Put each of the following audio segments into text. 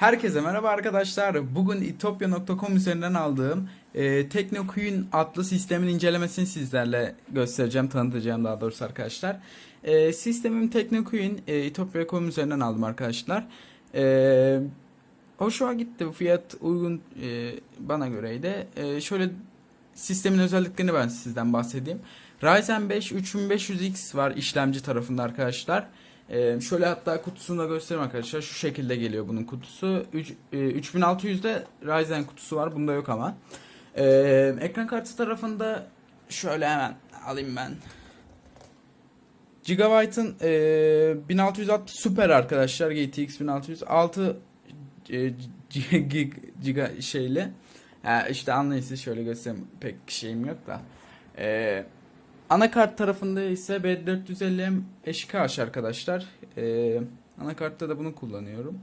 Herkese merhaba arkadaşlar. Bugün itopya.com üzerinden aldığım e, TeknoQueen adlı sistemin incelemesini sizlerle göstereceğim, tanıtacağım daha doğrusu arkadaşlar. E, sistemim TeknoQueen e, itopya.com üzerinden aldım arkadaşlar. E, hoşuma gitti. Fiyat uygun e, bana göreydi. E, şöyle sistemin özelliklerini ben sizden bahsedeyim. Ryzen 5 3500X var işlemci tarafında arkadaşlar. Ee, şöyle hatta kutusunu da göstereyim arkadaşlar. Şu şekilde geliyor bunun kutusu. Üç- e, 3600'de Ryzen kutusu var. Bunda yok ama. Ee, ekran kartı tarafında şöyle hemen alayım ben. Gigabyte'ın e, 1660 Super arkadaşlar. GTX 1600 6 e, gig, giga şeyle. Ha, işte anlayın siz şöyle göstereyim. Pek şeyim yok da. Ee, Anakart tarafında ise B450M HKH arkadaşlar. Ee, anakartta da bunu kullanıyorum.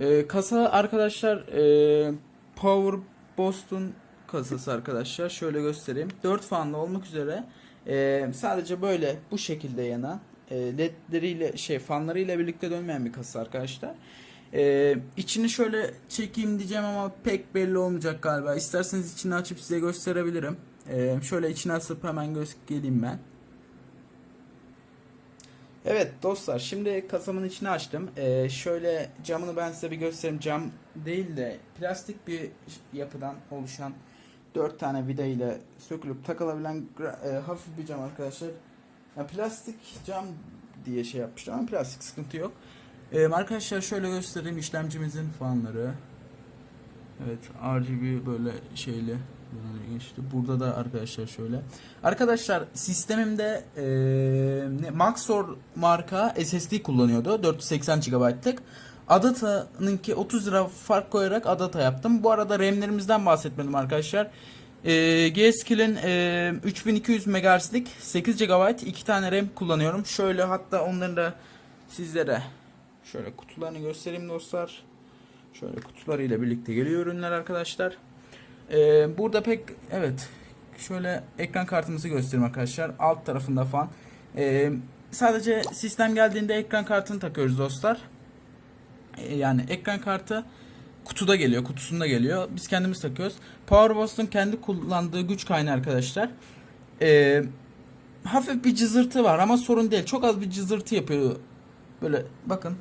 Ee, kasa arkadaşlar e, Power Boston kasası arkadaşlar. Şöyle göstereyim. 4 fanlı olmak üzere e, sadece böyle bu şekilde yanan e, ledleriyle şey fanlarıyla birlikte dönmeyen bir kasa arkadaşlar. Ee, içini şöyle çekeyim diyeceğim ama pek belli olmayacak galiba. İsterseniz içini açıp size gösterebilirim. Ee, şöyle içine asıp hemen geleyim ben. Evet dostlar şimdi kasamın içini açtım. Ee, şöyle camını ben size bir göstereyim. Cam değil de plastik bir yapıdan oluşan 4 tane vida ile sökülüp takılabilen e, hafif bir cam arkadaşlar. Yani plastik cam diye şey yapmışlar ama plastik sıkıntı yok. Ee, arkadaşlar şöyle göstereyim işlemcimizin fanları. Evet RGB böyle şeyli geçti. Burada da arkadaşlar şöyle. Arkadaşlar sistemimde eee ne, Maxor marka SSD kullanıyordu. 480 GB'lık. Adata'nınki 30 lira fark koyarak Adata yaptım. Bu arada RAM'lerimizden bahsetmedim arkadaşlar. Ee, G-Skill'in e, 3200 MHz'lik 8 GB iki tane RAM kullanıyorum. Şöyle hatta onları da sizlere şöyle kutularını göstereyim dostlar. Şöyle kutularıyla birlikte geliyor ürünler arkadaşlar. Ee, burada pek evet şöyle ekran kartımızı göstereyim arkadaşlar. Alt tarafında fan. Ee, sadece sistem geldiğinde ekran kartını takıyoruz dostlar. Ee, yani ekran kartı kutuda geliyor, kutusunda geliyor. Biz kendimiz takıyoruz. Powerbust'un kendi kullandığı güç kaynağı arkadaşlar. Ee, hafif bir cızırtı var ama sorun değil. Çok az bir cızırtı yapıyor. Böyle bakın.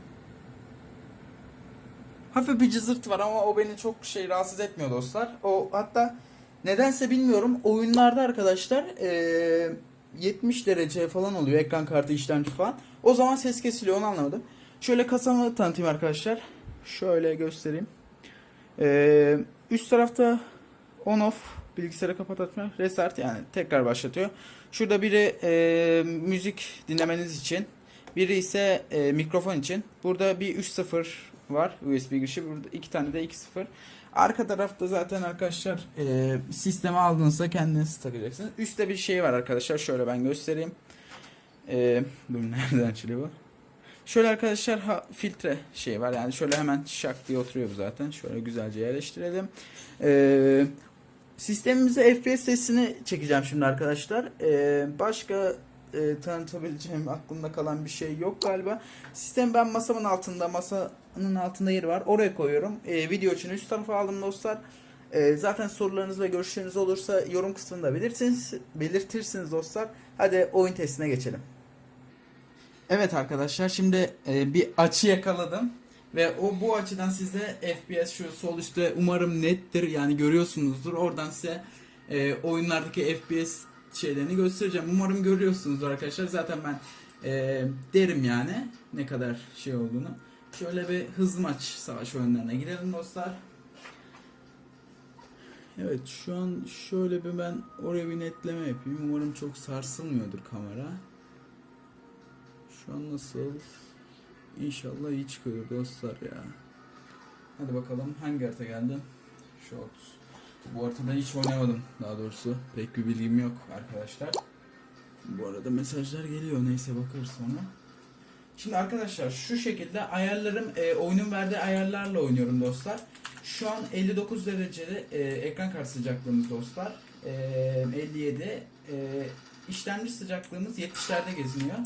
Hafif bir cızırtı var ama o beni çok şey rahatsız etmiyor dostlar. O hatta nedense bilmiyorum oyunlarda arkadaşlar eee, 70 derece falan oluyor ekran kartı işlemci falan. O zaman ses kesiliyor onu anlamadım. Şöyle kasamı tanıtayım arkadaşlar. Şöyle göstereyim. Eee, üst tarafta on off bilgisayarı kapat açma restart yani tekrar başlatıyor. Şurada biri eee, müzik dinlemeniz için biri ise e, mikrofon için. Burada bir 3.0 var USB girişi. Burada iki tane de 2.0. Arka tarafta zaten arkadaşlar e, sisteme aldığınızda kendiniz takacaksınız. Üstte bir şey var arkadaşlar. Şöyle ben göstereyim. E, dur nereden açılıyor bu? Şöyle arkadaşlar ha, filtre şey var. Yani şöyle hemen şak diye oturuyor bu zaten. Şöyle güzelce yerleştirelim. E, sistemimize FPS sesini çekeceğim şimdi arkadaşlar. E, başka e, tanıtabileceğim aklımda kalan bir şey yok galiba. Sistem ben masamın altında, masanın altında yeri var. Oraya koyuyorum. E, video için üst tarafa aldım dostlar. E, zaten sorularınız ve görüşleriniz olursa yorum kısmında belirtirsiniz, belirtirsiniz dostlar. Hadi oyun testine geçelim. Evet arkadaşlar şimdi e, bir açı yakaladım. Ve o bu açıdan size FPS şu sol üstte umarım nettir yani görüyorsunuzdur. Oradan size e, oyunlardaki FPS şeylerini göstereceğim. Umarım görüyorsunuzdur arkadaşlar. Zaten ben e, derim yani ne kadar şey olduğunu. Şöyle bir hızlı maç savaş oyunlarına girelim dostlar. Evet şu an şöyle bir ben oraya bir netleme yapayım. Umarım çok sarsılmıyordur kamera. Şu an nasıl? İnşallah iyi çıkıyor dostlar ya. Hadi bakalım hangi harita geldi? Shorts. Bu haritada hiç oynamadım daha doğrusu. Pek bir bilgim yok arkadaşlar. Bu arada mesajlar geliyor neyse bakarız sonra. Şimdi arkadaşlar şu şekilde ayarlarım e, oyunun verdiği ayarlarla oynuyorum dostlar. Şu an 59 derecede e, ekran kart sıcaklığımız dostlar. E, 57 e, işlemci sıcaklığımız 70'lerde geziniyor.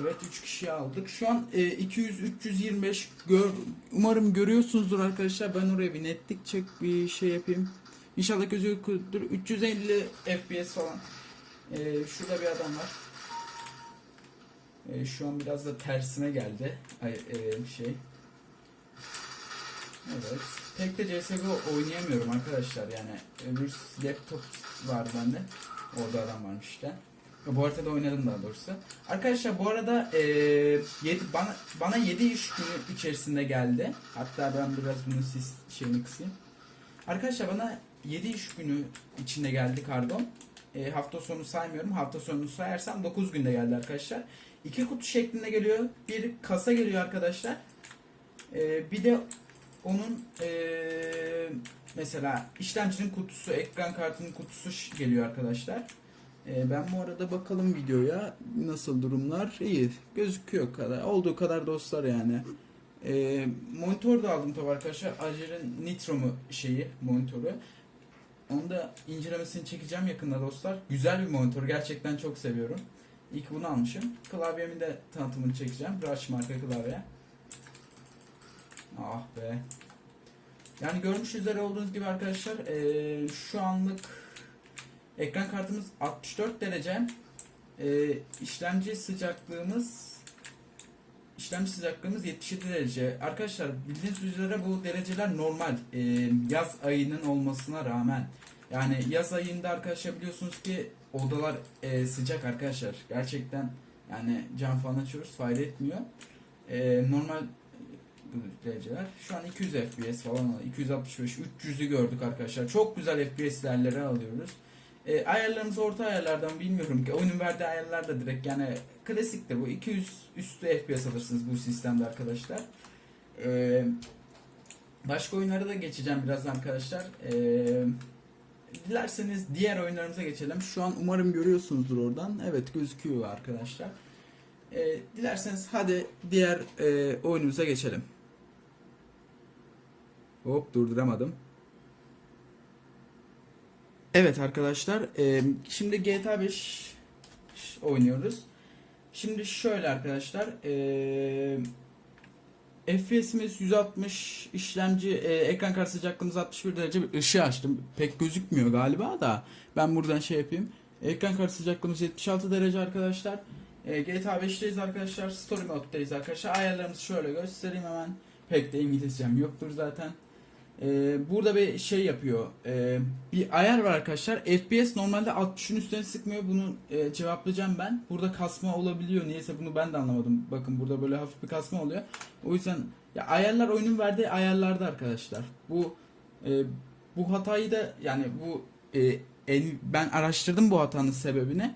Evet 3 kişiyi aldık. Şu an e, 200 325 gör, umarım görüyorsunuzdur arkadaşlar. Ben oraya bir netlik çek bir şey yapayım. İnşallah gözüküyordur. 350 FPS falan. E, şurada bir adam var. E, şu an biraz da tersine geldi. Ay, e, şey. Evet. Pek de CSGO oynayamıyorum arkadaşlar yani. Öbür laptop var bende. Orada adam varmış işte. Bu haritada oynadım daha doğrusu. Arkadaşlar bu arada e, yedi, bana, bana 7 iş günü içerisinde geldi. Hatta ben biraz bunu siz şeyini kısayım. Arkadaşlar bana 7 iş günü içinde geldi karbon. E, hafta sonu saymıyorum. Hafta sonunu sayarsam 9 günde geldi arkadaşlar. İki kutu şeklinde geliyor. Bir kasa geliyor arkadaşlar. E, bir de onun e, mesela işlemcinin kutusu, ekran kartının kutusu geliyor arkadaşlar. E, ben bu arada bakalım videoya nasıl durumlar iyi gözüküyor kadar olduğu kadar dostlar yani. E, monitör de aldım tabi arkadaşlar. Acer'in Nitro mu şeyi monitörü. Onu da incelemesini çekeceğim yakında dostlar. Güzel bir monitör gerçekten çok seviyorum. İlk bunu almışım. Klavyemi de tanıtımını çekeceğim. Brush marka klavye. Ah be. Yani görmüş üzere olduğunuz gibi arkadaşlar eee, şu anlık ekran kartımız 64 derece. Eee işlemci sıcaklığımız işlemci sıcaklığımız 77 derece. Arkadaşlar bildiğiniz üzere bu dereceler normal. Eee, yaz ayının olmasına rağmen. Yani yaz ayında arkadaşlar biliyorsunuz ki odalar eee, sıcak arkadaşlar. Gerçekten yani cam falan açıyoruz fayda etmiyor. Eee, normal bu dereceler. Şu an 200 FPS falan alıyor. 265, 300'ü gördük arkadaşlar. Çok güzel FPS değerleri alıyoruz. E, ayarlarımız orta ayarlardan bilmiyorum ki. Oyunun verdiği ayarlar da direkt yani klasiktir bu. 200 üstü FPS alırsınız bu sistemde arkadaşlar. E, başka oyunlara da geçeceğim birazdan arkadaşlar. E, dilerseniz diğer oyunlarımıza geçelim. Şu an umarım görüyorsunuzdur oradan. Evet gözüküyor arkadaşlar. E, dilerseniz hadi diğer e, oyunumuza geçelim. Hop durduramadım. Evet arkadaşlar şimdi GTA 5 oynuyoruz. Şimdi şöyle arkadaşlar e, FPS'imiz 160 işlemci ekran kartı sıcaklığımız 61 derece bir ışığı açtım. Pek gözükmüyor galiba da ben buradan şey yapayım. Ekran kartı sıcaklığımız 76 derece arkadaşlar. E, GTA 5'teyiz arkadaşlar. Story moddayız arkadaşlar. Ayarlarımızı şöyle göstereyim hemen. Pek de İngilizcem yoktur zaten. Ee, burada bir şey yapıyor. Ee, bir ayar var arkadaşlar. FPS normalde 60'ın üstüne sıkmıyor. Bunu e, cevaplayacağım ben. Burada kasma olabiliyor. Niyeyse bunu ben de anlamadım. Bakın burada böyle hafif bir kasma oluyor. O yüzden ya ayarlar oyunun verdiği ayarlarda arkadaşlar. Bu e, bu hatayı da yani bu e, en- ben araştırdım bu hatanın sebebini.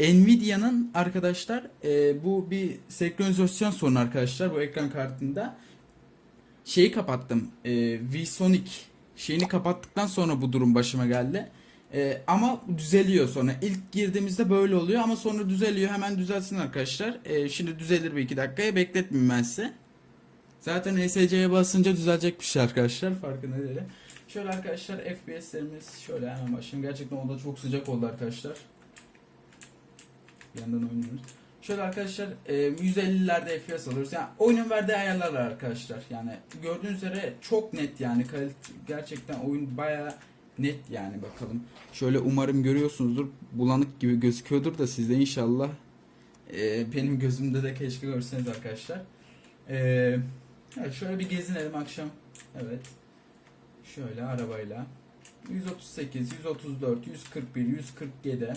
Nvidia'nın arkadaşlar e, bu bir senkronizasyon sorunu arkadaşlar bu ekran kartında şeyi kapattım. E, VSonic şeyini kapattıktan sonra bu durum başıma geldi. E, ama düzeliyor sonra. İlk girdiğimizde böyle oluyor ama sonra düzeliyor. Hemen düzelsin arkadaşlar. E, şimdi düzelir bir iki dakikaya. Bekletmeyeyim ben size. Zaten ESC'ye basınca düzelecek bir şey arkadaşlar. Farkında değilim. Şöyle arkadaşlar FPS'lerimiz şöyle hemen başlayalım. Gerçekten oda çok sıcak oldu arkadaşlar. Bir yandan oynuyoruz. Şöyle arkadaşlar e, 150'lerde FPS alıyoruz. Yani oyunun verdiği ayarlar arkadaşlar. Yani gördüğünüz üzere çok net yani gerçekten oyun baya net yani bakalım. Şöyle umarım görüyorsunuzdur. Bulanık gibi gözüküyordur da sizde inşallah. E, benim gözümde de keşke görseniz arkadaşlar. E, evet, şöyle bir gezinelim akşam. Evet. Şöyle arabayla. 138, 134, 141, 147.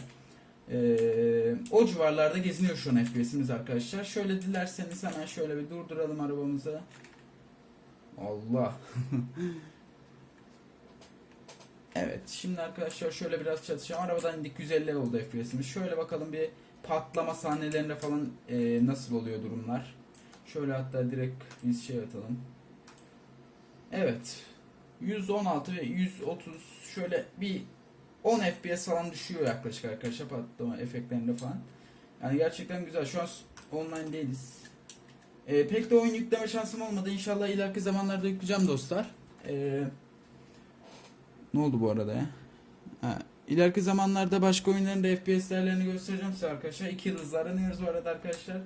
Ee, o civarlarda geziniyor şu an FPS'imiz arkadaşlar. Şöyle dilerseniz hemen şöyle bir durduralım arabamızı. Allah. evet şimdi arkadaşlar şöyle biraz çatışacağım. Arabadan indik 150 oldu FPS'imiz. Şöyle bakalım bir patlama sahnelerinde falan e, nasıl oluyor durumlar. Şöyle hatta direkt biz şey atalım. Evet. 116 ve 130 şöyle bir 10 FPS falan düşüyor yaklaşık arkadaşlar patlama efektlerinde falan. Yani gerçekten güzel. Şu an online değiliz. Ee, pek de oyun yükleme şansım olmadı. İnşallah ileriki zamanlarda yükleyeceğim dostlar. Ee, ne oldu bu arada ya? Ha, ileriki zamanlarda başka oyunların da FPS değerlerini göstereceğim size arkadaşlar. İki yıldızla aranıyoruz bu arada arkadaşlar.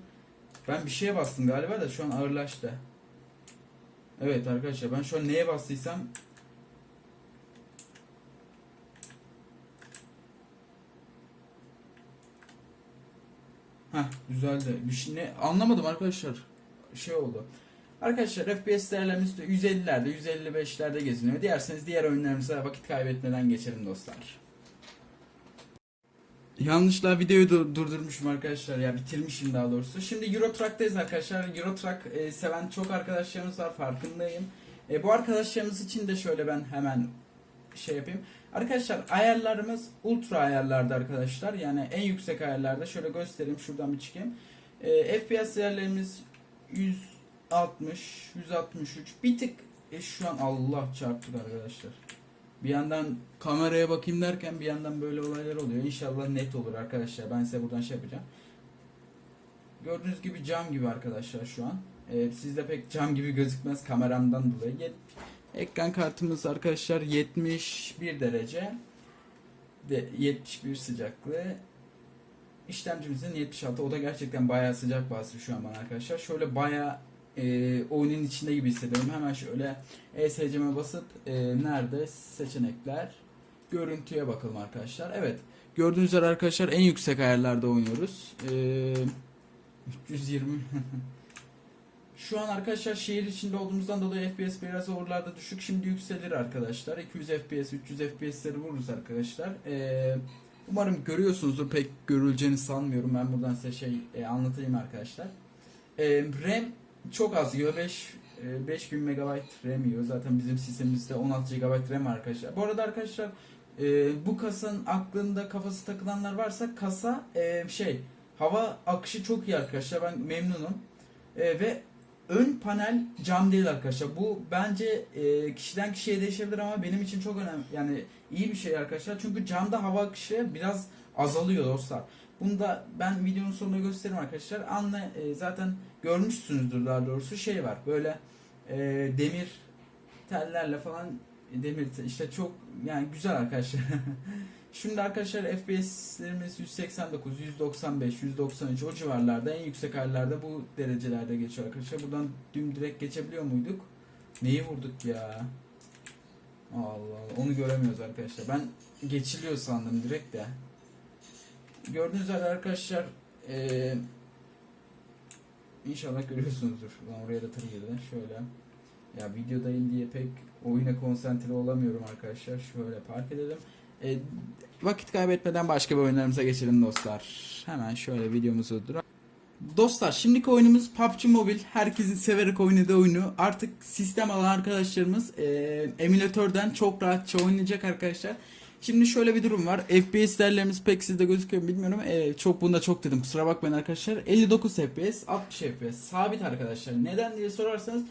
Ben bir şeye bastım galiba da şu an ağırlaştı. Evet arkadaşlar ben şu an neye bastıysam Heh düzeldi. Bir şey anlamadım arkadaşlar. Şey oldu. Arkadaşlar FPS değerlerimiz de 150'lerde, 155'lerde geziniyor. Diyerseniz diğer oyunlarımıza vakit kaybetmeden geçelim dostlar. Yanlışla videoyu dur- durdurmuşum arkadaşlar ya bitirmişim daha doğrusu. Şimdi Euro Truck'tayız arkadaşlar. Euro e, seven çok arkadaşlarımız var farkındayım. E, bu arkadaşlarımız için de şöyle ben hemen şey yapayım. Arkadaşlar ayarlarımız ultra ayarlarda arkadaşlar. Yani en yüksek ayarlarda. Şöyle göstereyim şuradan bir çıkayım. E, FPS değerlerimiz 160, 163. Bir tık e, şu an Allah çarptık arkadaşlar. Bir yandan kameraya bakayım derken bir yandan böyle olaylar oluyor. İnşallah net olur arkadaşlar. Ben size buradan şey yapacağım. Gördüğünüz gibi cam gibi arkadaşlar şu an. Ee, sizde pek cam gibi gözükmez kameramdan dolayı. Ekran kartımız arkadaşlar 71 derece ve 71 sıcaklığı. İşlemcimizin 76. O da gerçekten bayağı sıcak bastı şu an bana arkadaşlar. Şöyle bayağı e, oyunun içinde gibi hissediyorum. Hemen şöyle ESC'me basıp e, nerede seçenekler görüntüye bakalım arkadaşlar. Evet. Gördüğünüz üzere arkadaşlar en yüksek ayarlarda oynuyoruz. E, 320 Şu an arkadaşlar şehir içinde olduğumuzdan dolayı FPS biraz oralarda düşük. Şimdi yükselir arkadaşlar. 200 FPS, 300 FPS'leri vururuz arkadaşlar. E, umarım görüyorsunuzdur. Pek görüleceğini sanmıyorum. Ben buradan size şey e, anlatayım arkadaşlar. E, RAM çok az yiyor. 5 e, 5000 MB RAM yiyor. Zaten bizim sistemimizde 16 GB RAM arkadaşlar. Bu arada arkadaşlar e, bu kasanın aklında kafası takılanlar varsa kasa e, şey hava akışı çok iyi arkadaşlar. Ben memnunum. E, ve ön panel cam değil arkadaşlar. Bu bence e, kişiden kişiye değişebilir ama benim için çok önemli. Yani iyi bir şey arkadaşlar. Çünkü camda hava akışı biraz azalıyor dostlar. Bunu da ben videonun sonunda gösteririm arkadaşlar. Anla e, zaten görmüşsünüzdür daha doğrusu şey var. Böyle e, demir tellerle falan e, demir te- işte çok yani güzel arkadaşlar. Şimdi arkadaşlar FPS'lerimiz 189, 195, 193 o civarlarda en yüksek ayarlarda bu derecelerde geçiyor arkadaşlar. Buradan düm direkt geçebiliyor muyduk? Neyi vurduk ya? Allah Allah onu göremiyoruz arkadaşlar. Ben geçiliyor sandım direkt de. Gördüğünüz üzere arkadaşlar eee İnşallah görüyorsunuzdur. Lan oraya da tır. Şöyle. Ya videodayım diye pek oyuna konsantre olamıyorum arkadaşlar. Şöyle park edelim. E, vakit kaybetmeden başka bir oyunlarımıza geçelim dostlar. Hemen şöyle videomuzu dur. Dostlar şimdiki oyunumuz PUBG Mobile. Herkesin severek oynadığı oyunu. Artık sistem alan arkadaşlarımız e, emülatörden çok rahatça oynayacak arkadaşlar. Şimdi şöyle bir durum var. FPS değerlerimiz pek sizde gözüküyor mu bilmiyorum. E, çok bunda çok dedim kusura bakmayın arkadaşlar. 59 FPS, 60 FPS sabit arkadaşlar. Neden diye sorarsanız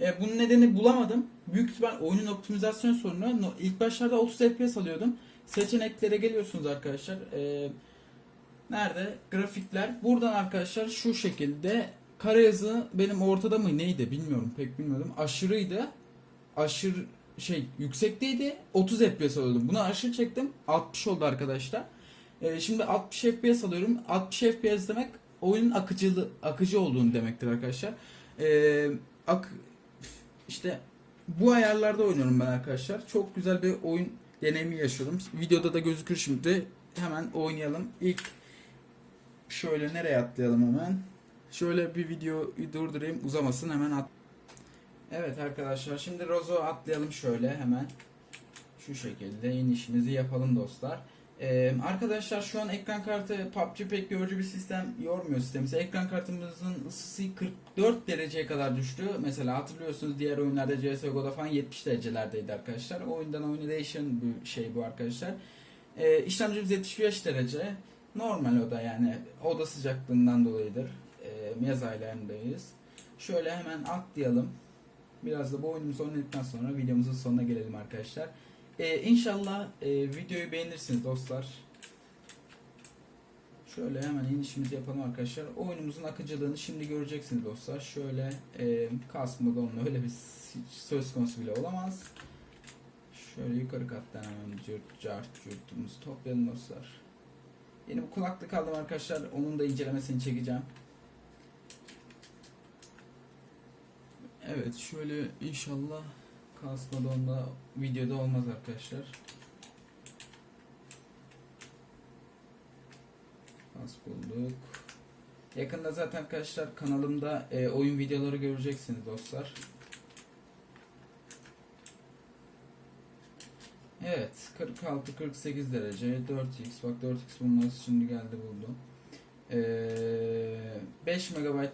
e, bunun nedeni bulamadım. Büyük ihtimal oyunun optimizasyon sorunu. İlk başlarda 30 FPS alıyordum. Seçeneklere geliyorsunuz arkadaşlar. E, nerede? Grafikler. Buradan arkadaşlar şu şekilde kare yazı benim ortada mı neydi bilmiyorum pek bilmiyordum. Aşırıydı. Aşırı şey yüksekteydi. 30 FPS alıyordum. Bunu aşırı çektim. 60 oldu arkadaşlar. E, şimdi 60 FPS alıyorum. 60 FPS demek oyunun akıcılı akıcı olduğunu demektir arkadaşlar. E, ak işte bu ayarlarda oynuyorum ben arkadaşlar. Çok güzel bir oyun deneyimi yaşıyorum. Videoda da gözükür şimdi. Hemen oynayalım. İlk şöyle nereye atlayalım hemen? Şöyle bir videoyu durdurayım uzamasın hemen at. Evet arkadaşlar şimdi Rozo atlayalım şöyle hemen. Şu şekilde inişimizi yapalım dostlar. Ee, arkadaşlar şu an ekran kartı PUBG pek görücü bir sistem yormuyor sistemimizi. Ekran kartımızın ısısı 44 dereceye kadar düştü. Mesela hatırlıyorsunuz diğer oyunlarda CSGO'da falan 70 derecelerdeydi arkadaşlar. Oyundan oyuna değişen bir şey bu arkadaşlar. Ee, işlemcimiz 75 derece. Normal o da yani oda sıcaklığından dolayıdır. Ee, yaz aylarındayız. Şöyle hemen atlayalım. Biraz da bu oyunumuzu oynadıktan sonra videomuzun sonuna gelelim arkadaşlar. Ee, inşallah e, videoyu beğenirsiniz dostlar. Şöyle hemen inişimizi yapalım arkadaşlar. Oyunumuzun akıcılığını şimdi göreceksiniz dostlar. Şöyle e, kasma donma öyle bir söz konusu bile olamaz. Şöyle yukarı kattan hemen cırt cart cürtümüzü toplayalım dostlar. Yeni bir kulaklık aldım arkadaşlar. Onun da incelemesini çekeceğim. Evet şöyle inşallah kasmadan da videoda olmaz arkadaşlar. Kas bulduk. Yakında zaten arkadaşlar kanalımda e, oyun videoları göreceksiniz dostlar. Evet 46-48 derece 4x bak 4x bunlar şimdi geldi buldu. Ee, 5 MB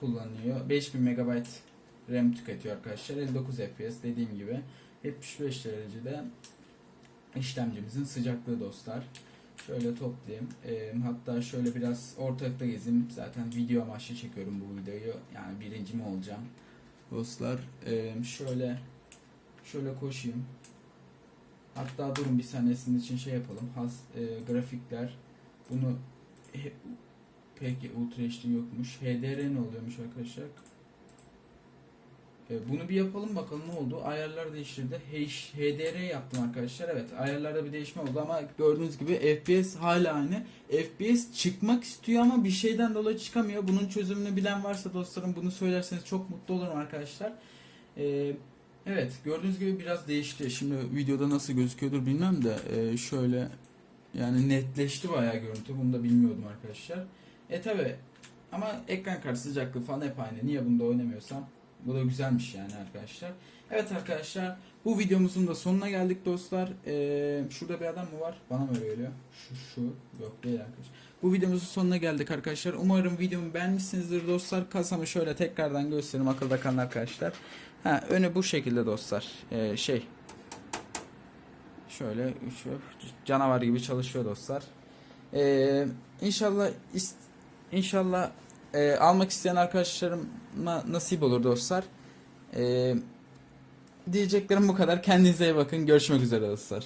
kullanıyor. 5000 MB RAM tüketiyor arkadaşlar. 59 FPS dediğim gibi. 75 derecede işlemcimizin sıcaklığı dostlar. Şöyle toplayayım. Ee, hatta şöyle biraz ortalıkta gezeyim. Zaten video amaçlı çekiyorum bu videoyu. Yani birinci mi olacağım? Dostlar ee, şöyle şöyle koşayım. Hatta durun bir saniye sizin için şey yapalım. Has e, grafikler. Bunu he- peki Ultra HD yokmuş. HDR ne oluyormuş arkadaşlar? E, bunu bir yapalım bakalım ne oldu. Ayarlar değiştirdi. HDR yaptım arkadaşlar. Evet ayarlarda bir değişme oldu ama gördüğünüz gibi FPS hala aynı. FPS çıkmak istiyor ama bir şeyden dolayı çıkamıyor. Bunun çözümünü bilen varsa dostlarım bunu söylerseniz çok mutlu olurum arkadaşlar. E, evet gördüğünüz gibi biraz değişti. Şimdi videoda nasıl gözüküyordur bilmem de e, şöyle yani netleşti bayağı görüntü. Bunu da bilmiyordum arkadaşlar. E tabi ama ekran kartı sıcaklığı falan hep aynı. Niye bunda oynamıyorsam bu da güzelmiş yani arkadaşlar. Evet arkadaşlar bu videomuzun da sonuna geldik dostlar. Ee, şurada bir adam mı var? Bana mı öyle geliyor? Şu şu yok değil arkadaşlar. Bu videomuzun sonuna geldik arkadaşlar. Umarım videomu beğenmişsinizdir dostlar. Kasamı şöyle tekrardan göstereyim akılda kalan arkadaşlar. Ha önü bu şekilde dostlar. Ee, şey şöyle şu canavar gibi çalışıyor dostlar. Ee, inşallah inşallah e, almak isteyen arkadaşlarıma nasip olur dostlar. Ee, diyeceklerim bu kadar. Kendinize iyi bakın. Görüşmek üzere dostlar.